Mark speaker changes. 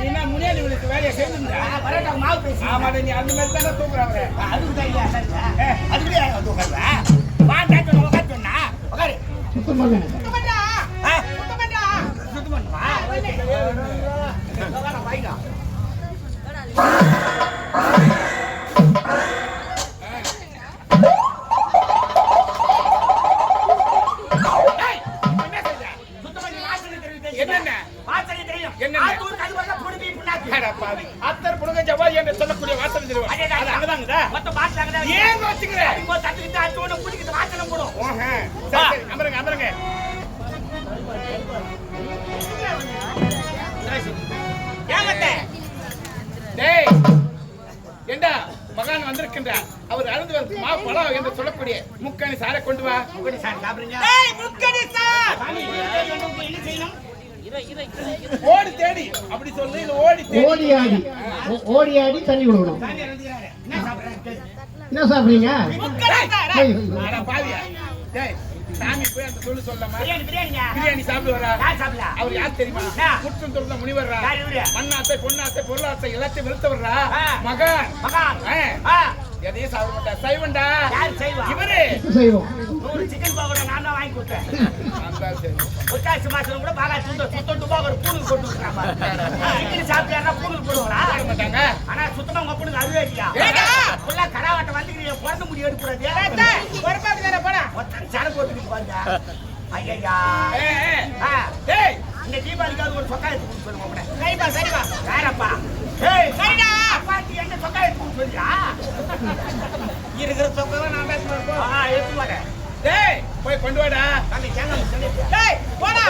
Speaker 1: என்ன முனியாண்டி உனக்கு வேலையை செஞ்சுருந்தா
Speaker 2: பரோட்டா மாவு பேசி
Speaker 1: ஆமாடா நீ அந்த மாதிரி தானே தூக்குறாங்க
Speaker 2: அதுக்கு தான் இல்லையா சரிங்க அதுக்கு தான் வந்து உட்காருவேன் வாண்டா சொன்ன உட்காரு சொன்னா. உட்காரு
Speaker 3: சுத்தம் பண்ணு
Speaker 2: ஆ? சுத்தம் பண்ணுமா உட்கார, வாய்டா. ஏய், வாசனை தெரியும்.
Speaker 1: என்னென்ன?
Speaker 2: ஆத்தூர் கருவாடுல புடுங்கி புண்ணாக்கு.
Speaker 1: அட பாவி. அத்தர் புடுங்க ஜவ்வாது என்று சொல்லக்கூடிய வாசல் தெரியும்
Speaker 2: அதே
Speaker 1: அது
Speaker 2: மொத்தம் வாசனை அங்கதான்
Speaker 1: ஏன். வச்சுக்கிற
Speaker 2: அடிக்கும்போது தட்டுக்கிட்டு அடிச்சு உடனே புடிக்கிட்டு வாசனை போடும்.
Speaker 1: ஓஹே சரி சரி அமருங்க அமருங்க
Speaker 2: ஏங்க அத்தை?
Speaker 1: டேய் ஏண்டா மகான் வந்திருக்கின்றார் அவர் அழுந்து வந்து மா பழம் என்று சொல்லக்கூடிய முக்கணி சாரை கொண்டு வா
Speaker 2: சார் சாப்பிடுறீங்க? ஏய், முக்கடி சார்! என்ன செய்யணும்?
Speaker 1: ஓடி தேடி. அப்படி சொல்லு இல்ல ஓடி தேடி.
Speaker 3: ஓடி ஆடி. ஓ- ஓடி ஆடி தண்ணி கொடுக்கணும்
Speaker 2: சாமி இறந்துக்கிறாரு. என்ன
Speaker 3: சாப்பிடுறீங்க?
Speaker 1: சாமி போய் அந்த சொல்லு சொல்லமா
Speaker 2: பிரியாணி, யார் சாப்பிடல?
Speaker 1: அவர் யார் தெரியுமா? முற்றும் தொழுத முனிவர்ரா?
Speaker 2: யார் இவரு?
Speaker 1: மண்ணாசை பொன்னாசை பொருளாசை எல்லாத்தையும் வெறுத்தவர்ரா
Speaker 2: ஆ.
Speaker 1: மகன்
Speaker 2: மகான்.
Speaker 1: எதையும் சாப்பிட சைவன்டா
Speaker 2: யார் செய்வா?
Speaker 1: இவரு
Speaker 3: இது செய்வோம்
Speaker 2: நூறு சிக்கன் பக்கோடா நான் தான் வாங்கி கொடுத்தேன். புரட்டாசி மாசம் கூட பாகா சுத்த சுத்தம் துபா ஒரு பூனுக்கு போட்டு. சிக்கன் சாப்பிட்டியாருன்னா பூனுக்கு போடுவாங்களா?
Speaker 1: மாட்டாங்க
Speaker 2: ஆனா சுத்தமா உங்க பொண்ணுக்கு அழுவே இல்லையா? புள்ளா கடாவாட்ட வந்துக்கிறீங்க, பிறந்த முடி எடுக்கக்கூடாது. ஒருத்தன் சடை போட்டுக்கிட்டு பாருங்க. ஐயையா.
Speaker 1: ஏய், ஏய்.
Speaker 2: ஆ,
Speaker 1: டேய்
Speaker 2: இந்த தீபாவளிக்காவது ஒரு சொக்கா எடுத்து சொல்லுங்க. சரிப்பா, சரிப்பா. வேறப்பா. ஏய், சரிடா. அப்பாச்சி என்ன சொக்கா எடுத்து கொடுக்க சொல்றியா?
Speaker 1: இருக்கிற சொக்கெல்லாம் நான் எடுத்துட்டு வரேன்.
Speaker 2: ஆ, எடுத்து வரேன்.
Speaker 1: டேய் போய் கொண்டு வாடா
Speaker 2: தம்பி,
Speaker 1: போடா.